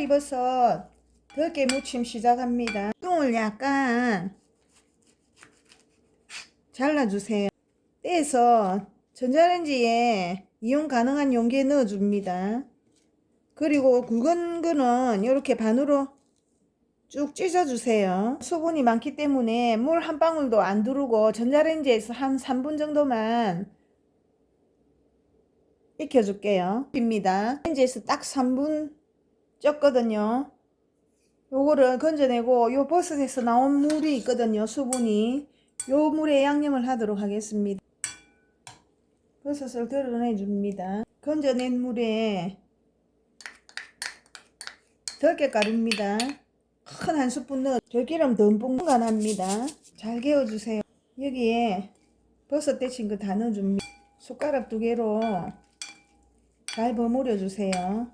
닭다리버섯 덜게 무침 시작합니다. 똥을 약간 잘라주세요. 떼서 전자레인지에 이용 가능한 용기에 넣어줍니다. 그리고 굵은 거는 이렇게 반으로 쭉 찢어주세요. 수분이 많기 때문에 물 한 방울도 안 두르고 전자레인지에서 한 3분 정도만 익혀줄게요. 입니다. 레인지에서 딱 3분 쪘거든요. 요거를 건져내고 요 버섯에서 나온 물이 있거든요. 수분이. 요 물에 양념을 하도록 하겠습니다. 버섯을 덜어내 줍니다. 건져낸 물에 들깨가루입니다. 큰 한 스푼 넣어 들기름 듬뿍 간합니다. 잘 개어주세요. 여기에 버섯 데친 거 다 넣어줍니다. 숟가락 두 개로 잘 버무려 주세요.